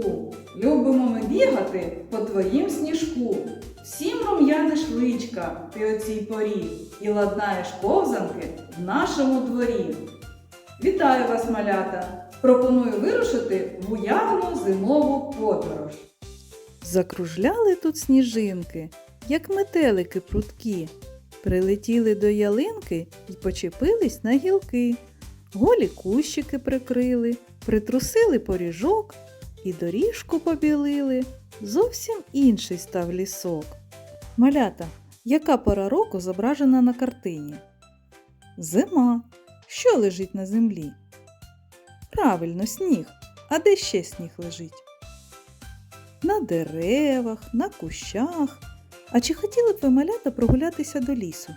сніжку. Любимо ми бігати по твоїм сніжку. Всім рум'яниш личка ти о цій порі і ладнаєш ковзанки в нашому дворі. Вітаю вас, малята! Пропоную вирушити в уявну зимову подорож. Закружляли тут сніжинки, як метелики прудкі. Прилетіли до ялинки і почепились на гілки. Голі кущики прикрили, притрусили поріжок і доріжку побілили. Зовсім інший став лісок. Малята, яка пора року зображена на картині? Зима. Що лежить на землі? Правильно, сніг. А де ще сніг лежить? На деревах, на кущах. А чи хотіли б ви малята прогулятися до лісу?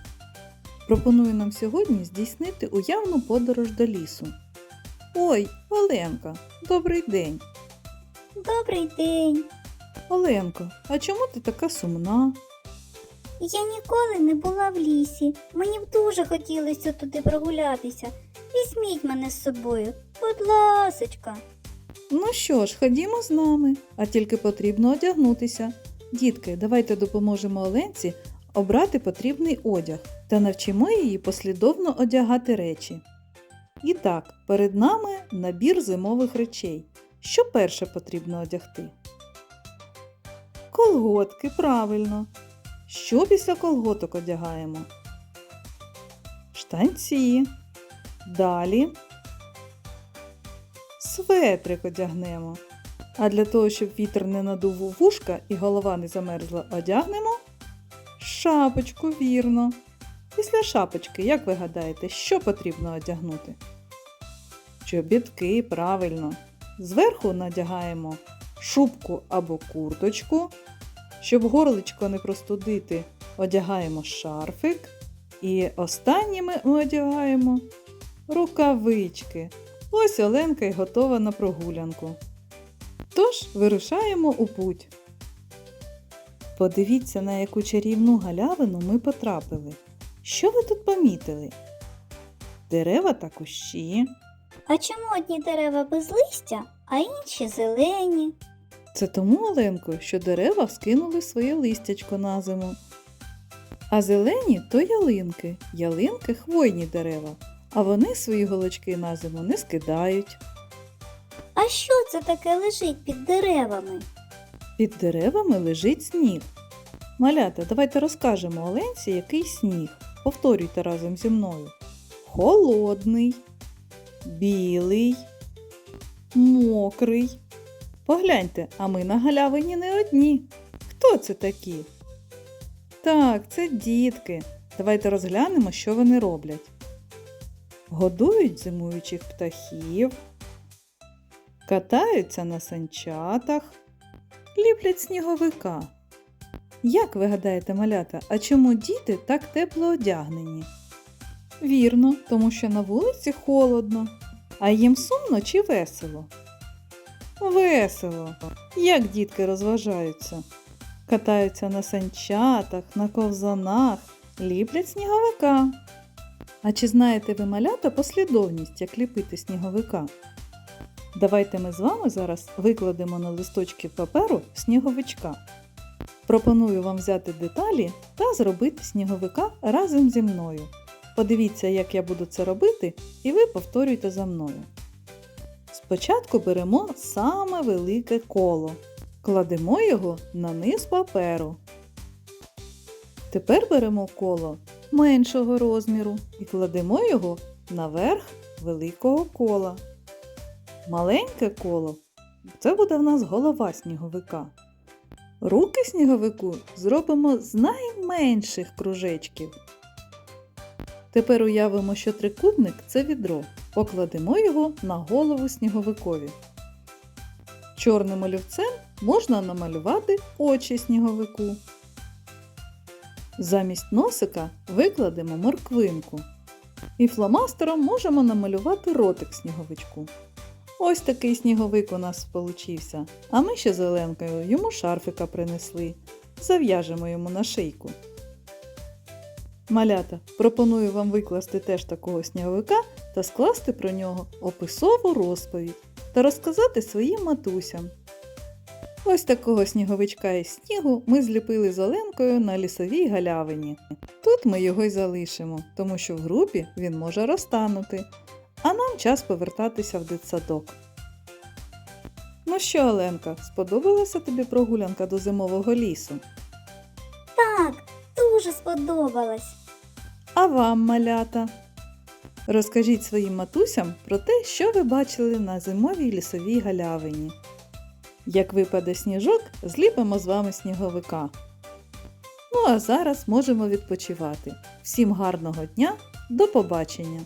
Пропоную нам сьогодні здійснити уявну подорож до лісу. Ой, Оленка, добрий день. Добрий день. Оленко, а чому ти така сумна? Я ніколи не була в лісі. Мені б дуже хотілося туди прогулятися. Візьміть мене з собою, будь ласочка. Ну що ж, ходімо з нами, а тільки потрібно одягнутися. Дітки, давайте допоможемо Оленці обрати потрібний одяг та навчимо її послідовно одягати речі. І так, перед нами набір зимових речей. Що перше потрібно одягти? Колготки, правильно. Що після колготок одягаємо? Штанці. Далі светрик одягнемо. А для того, щоб вітер не надув вушка і голова не замерзла, одягнемо шапочку, вірно. Після шапочки, як ви гадаєте, що потрібно одягнути? Чобітки, правильно. Зверху надягаємо шубку або курточку. Щоб горличко не простудити, одягаємо шарфик. І останніми ми одягаємо рукавички. Ось Оленка й готова на прогулянку. Тож вирушаємо у путь. Подивіться, на яку чарівну галявину ми потрапили. Що ви тут помітили? Дерева та кущі. А чому одні дерева без листя, а інші зелені? Це тому, Оленко, що дерева скинули своє листячко на зиму. А зелені то ялинки, ялинки хвойні дерева, а вони свої голочки на зиму не скидають. А що це таке лежить під деревами? Під деревами лежить сніг. Малята, давайте розкажемо Оленці, який сніг. Повторюйте разом зі мною. Холодний, білий, мокрий. Погляньте, а ми на галявині не одні. Хто це такі? Так, це дітки. Давайте розглянемо, що вони роблять. Годують зимуючих птахів, катаються на санчатах, ліплять сніговика. Як ви гадаєте, малята, а чому діти так тепло одягнені? Вірно, тому що на вулиці холодно. А їм сумно чи весело? Весело. Як дітки розважаються? Катаються на санчатах, на ковзанах, ліплять сніговика. А чи знаєте ви малята послідовність, як ліпити сніговика? Давайте ми з вами зараз викладемо на листочки паперу сніговичка. Пропоную вам взяти деталі та зробити сніговика разом зі мною. Подивіться, як я буду це робити, і ви повторюйте за мною. Спочатку беремо саме велике коло, кладемо його на низ паперу. Тепер беремо коло меншого розміру і кладемо його наверх великого кола. Маленьке коло це буде в нас голова сніговика. Руки сніговику зробимо з найменших кружечків. Тепер уявимо, що трикутник це відро. Покладемо його на голову сніговикові. Чорним олівцем можна намалювати очі сніговику. Замість носика викладемо морквинку. І фломастером можемо намалювати ротик сніговичку. Ось такий сніговик у нас получився. А ми ще з Оленкою йому шарфика принесли. Зав'яжемо йому на шийку. Малята, пропоную вам викласти теж такого сніговика та скласти про нього описову розповідь та розказати своїм матусям. Ось такого сніговичка із снігу ми зліпили з Оленкою на лісовій галявині. Тут ми його й залишимо, тому що в групі він може розтанути, а нам час повертатися в дитсадок. Ну що, Оленка, сподобалася тобі прогулянка до зимового лісу? Дуже сподобалось. А вам, малята? Розкажіть своїм матусям про те, що ви бачили на зимовій лісовій галявині. Як випаде сніжок, зліпимо з вами сніговика. Ну а зараз можемо відпочивати. Всім гарного дня, до побачення!